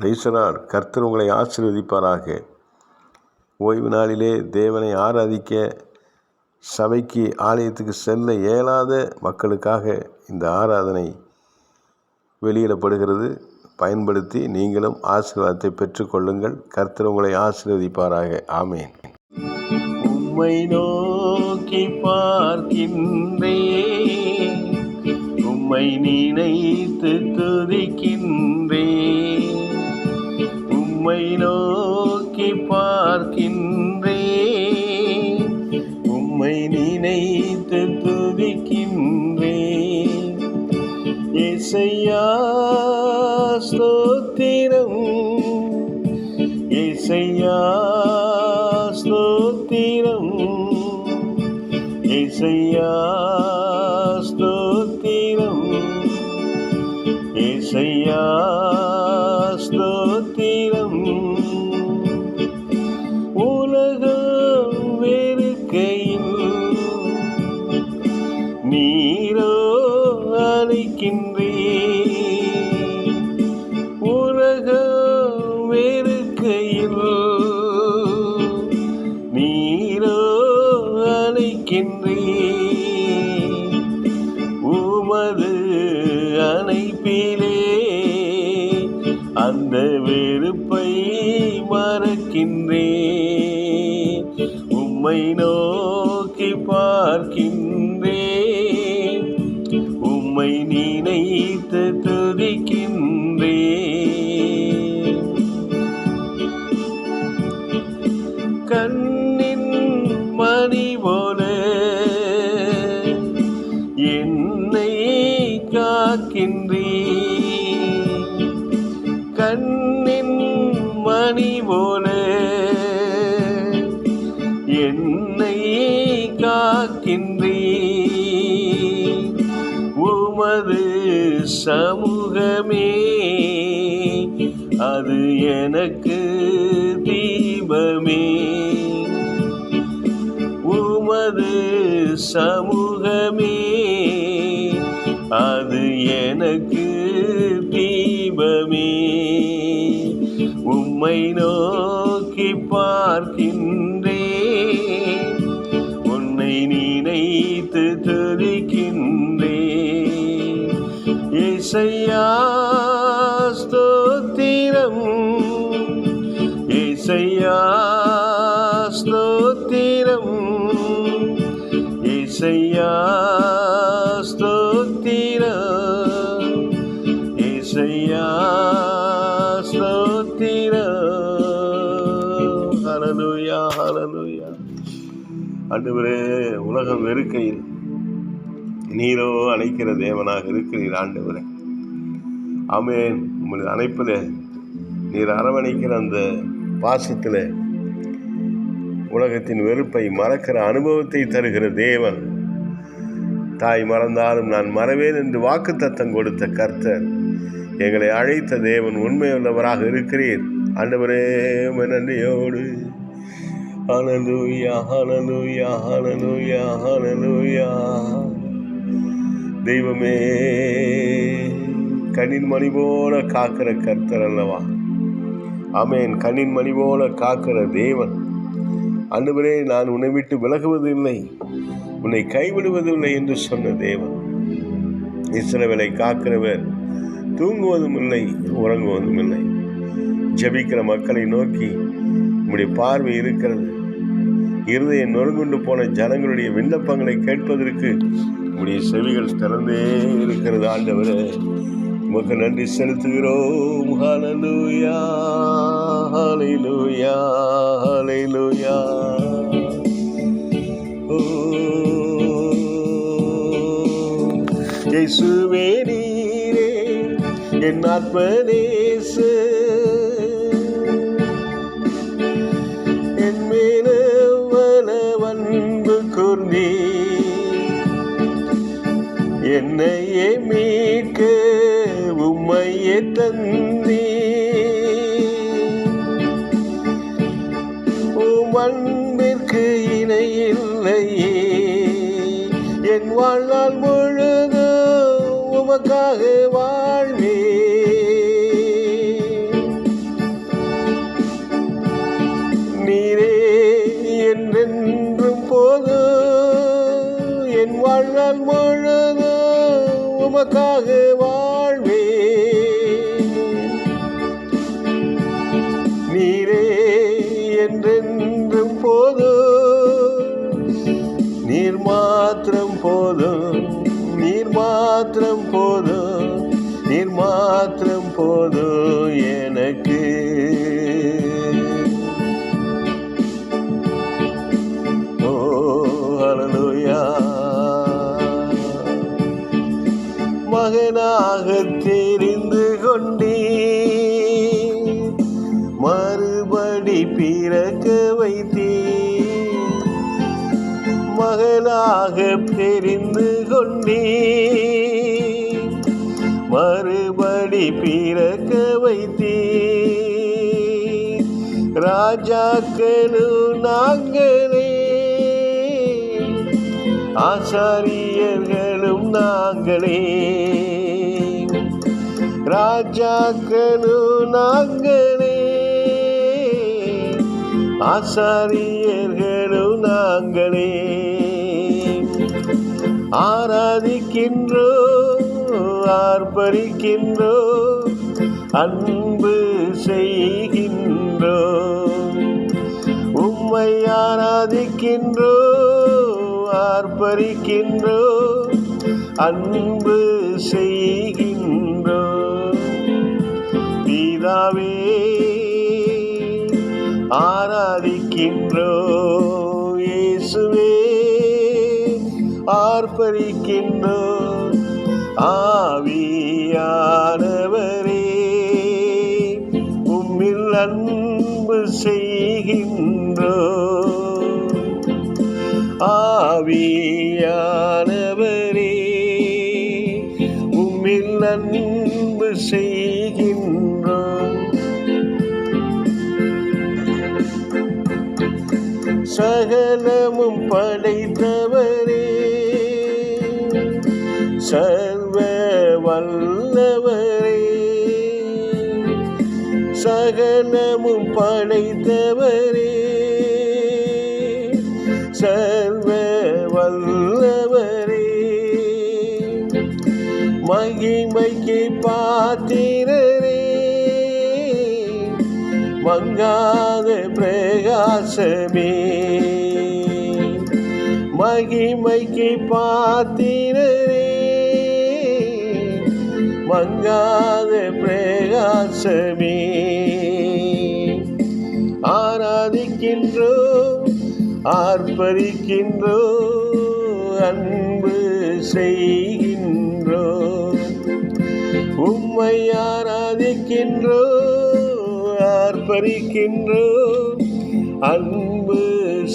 பிரைசரார் கர்த்தர் உங்களை ஆசீர்வதிப்பாராக. ஓய்வு நாளிலே தேவனை ஆராதிக்க சபைக்கு ஆலயத்துக்கு செல்ல இயலாத மக்களுக்காக இந்த ஆராதனை வெளியிடப்படுகிறது. பயன்படுத்தி நீங்களும் ஆசீர்வாதத்தை பெற்றுக்கொள்ளுங்கள் கர்த்தர் உங்களை ஆசீர்வதிப்பாராக. ஆமேன். உம்மை நோக்கி பார்க்கின்றே உம்மை நினைத்து துதிக்கின்றே பார்க்கின்றே. உம்மை நினைத்து துதிக்கின்றே. இசையா ஸ்தோத்திரம். இசையா ஸ்தோத்திரம். இசையா ஸ்தோத்திரம். இசையா ஸ்தோத்திரம். வெறுப்பை மறக்கின்றேன். உம்மை நோக்கி பார்க்கின்றேன். மணி போல. என்னை காக்கின்றே உமது சமூகமே அது எனக்கு தீபமே. உமது சமூக உம்மை நோக்கி பார்க்கின்றேன் உன்னை நினைத்து துதிக்கின்றேன் இசையா ஆண்டவரே உலகம் வெறுக்கையில். நீரோ அழைக்கிற தேவனாக இருக்கிறீர் ஆண்டவரே. ஆமேன். உமது அணைப்பில் நீர் அரவணைக்கிற அந்த பாசத்தில் உலகத்தின் வெறுப்பை மறக்கிற அனுபவத்தை தருகிற தேவன். தாய் மறந்தாலும் நான் மறவேன் என்று வாக்குத்தத்தம் கொடுத்த கர்த்தர். எங்களை அழைத்த தேவன் உண்மையுள்ளவராக இருக்கிறீர். ஆண்டவரே நன்றியோடு. ஹலலூயா ஹலலூயா ஹலலூயா ஹலலூயா தெய்வமே கண்ணின் மணி போல காக்கிற கர்த்தர் அல்லவா ஆமேன் கண்ணின் மணி போல காக்கிற தேவன் அன்றுவரே நான் உன்னை விட்டு விலகுவதில்லை உன்னை கைவிடுவதில்லை என்று சொன்ன தேவன் இஸ்ரவேலை காக்கிறவர் தூங்குவதும் இல்லை உறங்குவதும் இல்லை ஜெபிக்கிற மக்களை நோக்கி உங்களுடைய பார்வை இருக்கிறது இருதய நொறுங்குண்டு போன ஜனங்களுடைய விண்ணப்பங்களை கேட்பதற்கு உடைய செவிகள் திறந்தே இருக்கிறது ஆண்டவர். உமக்கு நன்றி செலுத்துகிறோம். ஹalleluya ஹalleluya ஹalleluya இயேசுவே oh, நீரே என் ஆத்மநேசு நீரே என்றென்றும் போது என் வாழ்நாள் முழுது உமக்காக வாழ்வே நீரே என்றென்றும் போது நீர் மாத்திரம் போதும் நீர் மாத்திரம் போதும் நீர் மாத்திரம் போதும் ஏன் கொண்டே மறுபடி பிறக்க வைத்தீ ராஜாக்களும் நாங்களே. ஆசாரியர்களும் நாங்களே. ராஜாக்களும் நாங்களே. ஆசாரியர்களும் நாங்களே. ஆராதிக்கின்றோ ஆர்ப்பரிக்கின்றோ அன்பு செய்கின்றோ. உம்மை ஆராதிக்கின்றோ ஆர்ப்பரிக்கின்றோ அன்பு செய்கின்றோ. பிதாவே ஆராதிக்கின்றோ. ஆர்ப்பரிக்கின்றோ ஆவியானவரே உம்மில் அன்பு செய்கின்றோ? ஆவியானவரே உம்மில் அன்பு செய்கின்றோ? சகலமும் படை பாத்திரரே மங்காத பிரகாசமே. மகிமைக்கு பாத்திரரே மங்காத பிரகாசமே. ஆராதிக்கின்றோ ஆர்ப்பரிக்கின்றோ அன்பு செய்கின்றோ உம்மை ஆராதிக்கின்றோ ஆர்ப்பரிக்கின்றோ அன்பு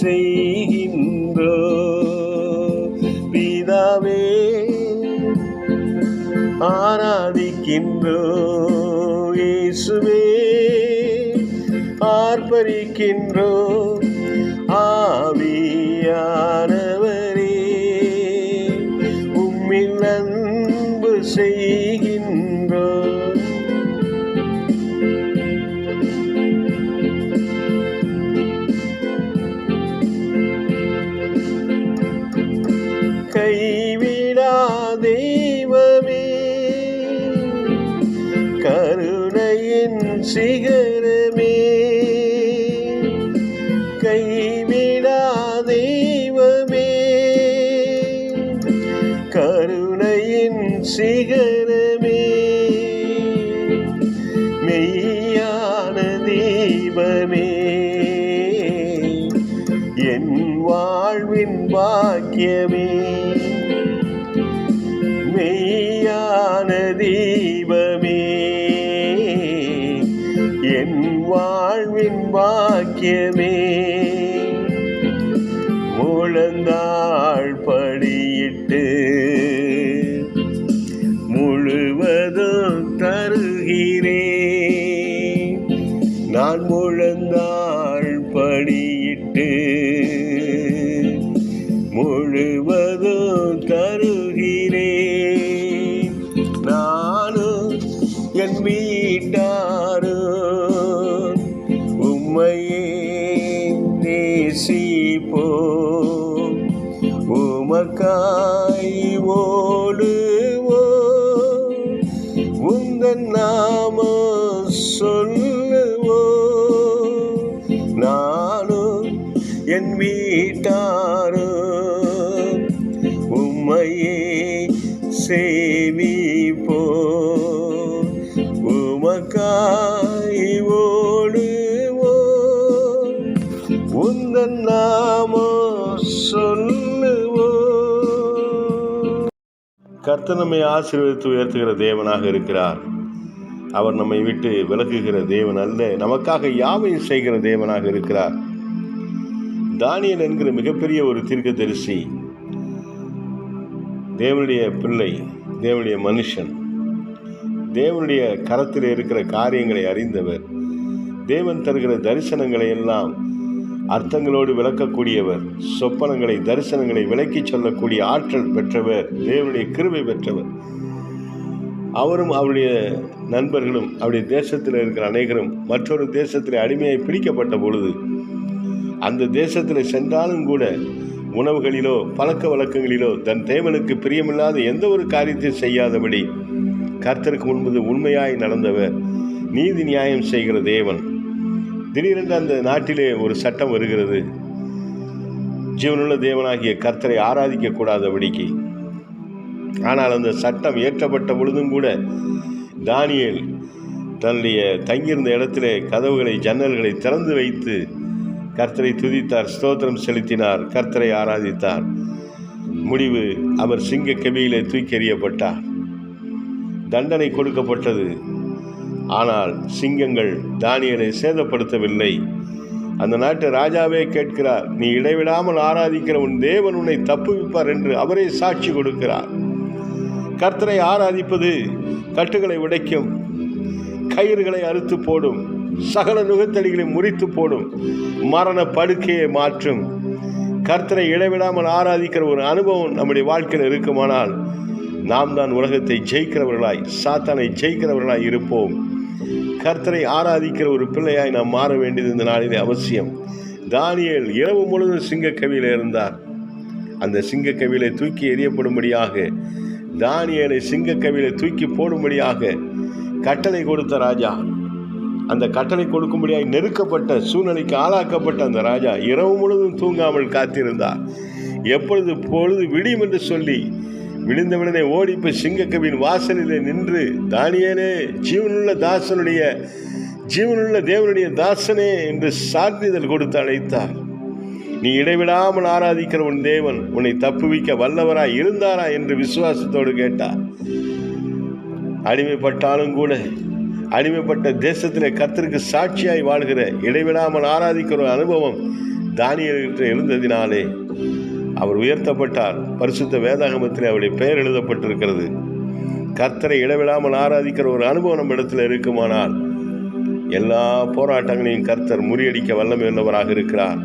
செய்கின்றோ. பிதாவே ஆராதிக்கின்றோ இயேசுவே ஆர்ப்பரிக்கின்றோ ஆவியா சிகரமே. மெய்யான தீபமே என் வாழ்வின் பாக்கியமே. மெய்யான தீபமே என் வாழ்வின் பாக்கியமே. முழந்தாள் படியிட்டு உமக்காய் ஓடுவோ உந்தன் நாம சொல்லுவோ நானும் என் வீட்டாரும் உம்மையே செய் கர்த்த நம்மை ஆசீர்வதித்து உயர்த்துகிற தேவனாக இருக்கிறார். அவர் நம்மை விட்டு விலகுகிற தேவன் அல்ல. நமக்காக யாவையும் செய்கிற தேவனாக இருக்கிறார். தானியல் என்கிற மிகப்பெரிய ஒரு தீர்க்கதரிசி தேவனுடைய பிள்ளை தேவனுடைய மனுஷன் தேவனுடைய கரத்தில் இருக்கிற காரியங்களை அறிந்தவர் தேவன் தருகிற தரிசனங்களை எல்லாம் அர்த்தங்களோடு விளக்கக்கூடியவர் சொப்பனங்களை தரிசனங்களை விளக்கிச் சொல்லக்கூடிய ஆற்றல் பெற்றவர் தேவனுடைய கிருபை பெற்றவர். அவரும் அவருடைய நண்பர்களும் அவருடைய தேசத்தில் இருக்கிற அநேகரும் மற்றொரு தேசத்தில் அடிமையாய் பிடிக்கப்பட்ட பொழுது அந்த தேசத்தில் சென்றாலும் கூட உணவுகளிலோ பழக்க வழக்கங்களிலோ தன் தேவனுக்கு பிரியமில்லாத எந்த ஒரு காரியத்தையும் செய்யாதபடி கர்த்தருக்கு முன்பது உண்மையாய் நடந்தவர் நீதி நியாயம் செய்கிற தேவன். திடீரென்று அந்த நாட்டிலே ஒரு சட்டம் வருகிறது. ஜீவனுள்ள தேவனாகிய கர்த்தரை ஆராதிக்க கூடாதபடிக்கு ஆனால் அந்த சட்டம் ஏற்றப்பட்ட பொழுதும் கூட தானியல் தன்னுடைய தங்கியிருந்த இடத்திலே கதவுகளை ஜன்னல்களை திறந்து வைத்து கர்த்தரை துதித்தார் ஸ்தோத்திரம் செலுத்தினார் கர்த்தரை ஆராதித்தார். முடிவு அவர் சிங்க கெபியிலே தூக்கி எறியப்பட்டார். தண்டனை கொடுக்கப்பட்டது. ஆனால் சிங்கங்கள் தானியலை சேதப்படுத்தவில்லை. அந்த நாட்டு ராஜாவே கேட்கிறார் நீ இடைவிடாமல் ஆராதிக்கிற உன் தேவன் உன்னை தப்புவிப்பார் என்று அவரே சாட்சி கொடுக்கிறார். கர்த்தரை ஆராதிப்பது கட்டுகளை உடைக்கும் கயிறுகளை அறுத்து போடும் சகல நுகத்தடிகளை முறித்து போடும் மரண படுக்கையை மாற்றும். கர்த்தரை இடைவிடாமல் ஆராதிக்கிற ஒரு அனுபவம் நம்முடைய வாழ்க்கையில் இருக்குமானால் நாம் தான் உலகத்தை ஜெயிக்கிறவர்களாய் சாத்தானை ஜெயிக்கிறவர்களாய் இருப்போம். கர்த்தரை ஆராதிக்கிற ஒரு பிள்ளையாய் நாம் மாற வேண்டியது இந்த நாளிலே அவசியம். தானியேல் இரவு முழுவதும் சிங்கக்கவியில் இருந்தார். அந்த சிங்கக்கவியில தூக்கி எறியப்படும்படியாக தானியலை சிங்கக்கவியில தூக்கி போடும்படியாக கட்டளை கொடுத்த ராஜா. அந்த கட்டளை கொடுக்கும்படியாக நெருக்கப்பட்ட சூழ்நிலைக்கு ஆளாக்கப்பட்ட அந்த ராஜா இரவு முழுவதும் தூங்காமல் காத்திருந்தார். எப்பொழுது பொழுது விடியும் என்று சொல்லி விழுந்தவனே ஓடி போய் சிங்கக்கவின் வாசலிலே நின்று தானியனே ஜீவனுள்ள தாசனுடைய ஜீவனுள்ள தேவனுடைய தாசனே என்று சான்றிதழ் கொடுத்து அழைத்தார். நீ இடைவிடாமல் ஆராதிக்கிற உன் தேவன் உன்னை தப்புவிக்க வல்லவராய் இருந்தாரா? என்று விசுவாசத்தோடு கேட்டார். அடிமைப்பட்டாலும் கூட அடிமைப்பட்ட தேசத்தில் கத்திற்கு சாட்சியாய் வாழ்கிற இடைவிடாமல் ஆராதிக்கிற அனுபவம் தானியர்கிட்ட இருந்ததினாலே அவர் உயர்த்தப்பட்டார். பரிசுத்த வேதாகமத்தில் அவருடைய பெயர் எழுதப்பட்டிருக்கிறது. கர்த்தரை இடவிடாமல் ஆராதிக்கிற ஒரு அனுபவம் நம்ம இடத்துல இருக்குமானால் எல்லா போராட்டங்களையும் கர்த்தர் முறியடிக்க வல்லமை உள்ளவராக இருக்கிறார்.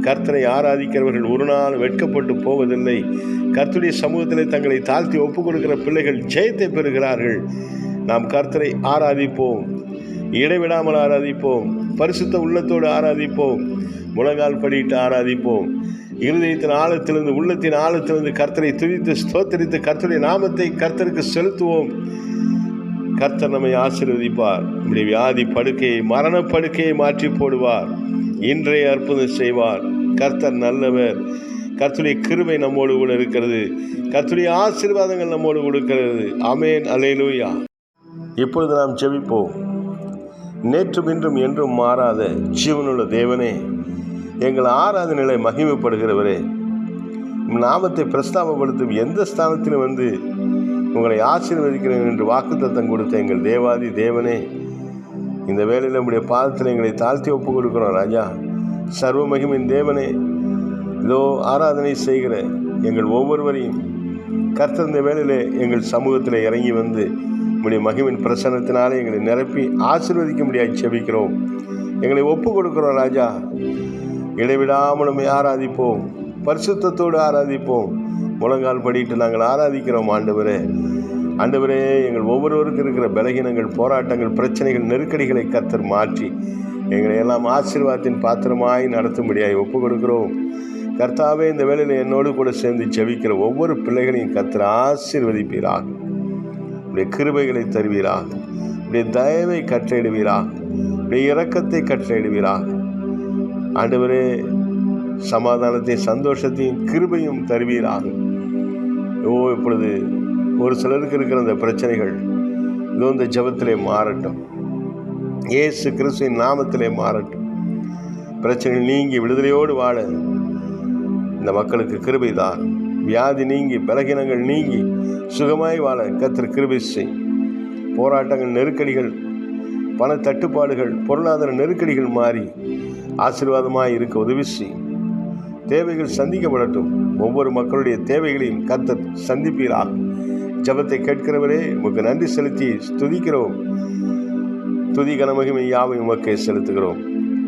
கர்த்தரை ஆராதிக்கிறவர்கள் ஒரு நாள் வெட்கப்பட்டு போவதில்லை. கர்த்தருடைய சமூகத்தில் தங்களை தாழ்த்தி ஒப்புக் கொடுக்கிற பிள்ளைகள் ஜெயத்தை பெறுகிறார்கள். நாம் கர்த்தரை ஆராதிப்போம். இடைவிடாமல் ஆராதிப்போம். பரிசுத்த உள்ளத்தோடு ஆராதிப்போம். முழங்கால் படியிட்டு ஆராதிப்போம். இருதயத்தின் ஆழத்திலிருந்து உள்ளத்தின் ஆழத்திலிருந்து கர்த்தரை துதித்து ஸ்தோத்தரித்து கர்த்தருடைய நாமத்தை கர்த்தருக்கு செலுத்துவோம். கர்த்தர் நம்மை ஆசீர்வதிப்பார். நம்முடைய வியாதி படுக்கையை மரண படுக்கையை மாற்றி போடுவார். இன்றைய அற்புதம் செய்வார். கர்த்தர் நல்லவர். கர்த்தருடைய கிருவை நம்மோடு கூட இருக்கிறது. கர்த்துடைய ஆசீர்வாதங்கள் நம்மோடு கொடுக்கிறது அமேன் அலையிலூயா இப்பொழுது நாம் ஜெபிப்போம். நேற்றும் இன்றும் என்றும் மாறாத ஜீவனுள்ள தேவனே எங்கள் ஆராதனைகளை மகிமைப்படுகிறவரே நாமத்தை பிரஸ்தாபப்படுத்தும் எந்த ஸ்தானத்திலும் வந்து உங்களை ஆசீர்வதிக்கிறேன் என்று வாக்குத்தத்தம் கொடுத்த எங்கள் தேவாதி தேவனே இந்த வேலையில் நம்முடைய பாதத்தில் எங்களை தாழ்த்தி ஒப்பு கொடுக்கிறோம் ராஜா. சர்வ மகிமின் தேவனே இதோ ஆராதனை செய்கிற எங்கள் ஒவ்வொருவரையும் கர்த்தர் இந்த எங்கள் சமூகத்தில் இறங்கி வந்து உங்களுடைய மகிமின் பிரசன்னத்தினாலே எங்களை நிரப்பி ஆசீர்வதிக்க முடியாது செபிக்கிறோம் எங்களை ஒப்பு கொடுக்குறோம் ராஜா. இடைவிடாமல் நம்மை ஆராதிப்போம். பரிசுத்தத்தோடு ஆராதிப்போம். முழங்கால் படிட்டு நாங்கள் ஆராதிக்கிறோம் ஆண்டவரே. ஆண்டவரே எங்கள் ஒவ்வொருவருக்கும் இருக்கிற பலகீனங்கள் போராட்டங்கள் பிரச்சனைகள் நெருக்கடிகளை கத்தர் மாற்றி எங்களை எல்லாம் ஆசீர்வாதத்தின் பாத்திரமாய் நடத்தும்படியாய் ஒப்பு கொடுக்கிறோம் கர்த்தாவே இந்த வேலையில் என்னோடு கூட சேர்ந்து ஜெபிக்கிற ஒவ்வொரு பிள்ளைகளையும் கத்தர் ஆசீர்வதிப்பீராக. உடைய கிருபைகளை தருவீராக. உடைய தயவை கற்றிடுவீராக உடைய இரக்கத்தை கற்றிடுவீராக ஆண்டவரே சமாதானத்தையும் சந்தோஷத்தையும் கிருபையும் தருவீராக. ஓ இப்பொழுது ஒரு சிலருக்கு இருக்கிற அந்த பிரச்சனைகள் இதோ இந்த ஜபத்திலே மாறட்டும். இயேசு கிறிஸ்துவின் நாமத்திலே மாறட்டும். பிரச்சனைகள் நீங்கி விடுதலையோடு வாழ இந்த மக்களுக்கு கிருபை தான். வியாதி நீங்கி பலகீனங்கள் நீங்கி சுகமாய் வாழ கத்திர கிருபை செய். போராட்டங்கள் நெருக்கடிகள் பண தட்டுப்பாடுகள் பொருளாதார நெருக்கடிகள் மாறி ஆசீர்வாதமாக இருக்க உதவி செய் தேவைகள் சந்திக்கப்படட்டும். ஒவ்வொரு மக்களுடைய தேவைகளையும் கத்த சந்திப்பீராக. ஜபத்தை கேட்கிறவரே உமக்கு நன்றி செலுத்தி ஸ்துதிக்கிறோம். துதி கனமகிமை யாவை உமக்கே செலுத்துகிறோம்.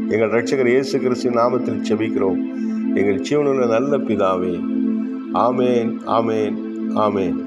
எங்கள் ரட்சகர் இயேசு கிறிஸ்து நாமத்தில் செபிக்கிறோம் எங்கள் ஜீவனுள்ள நல்ல பிதாவே. ஆமேன் ஆமேன் ஆமேன்.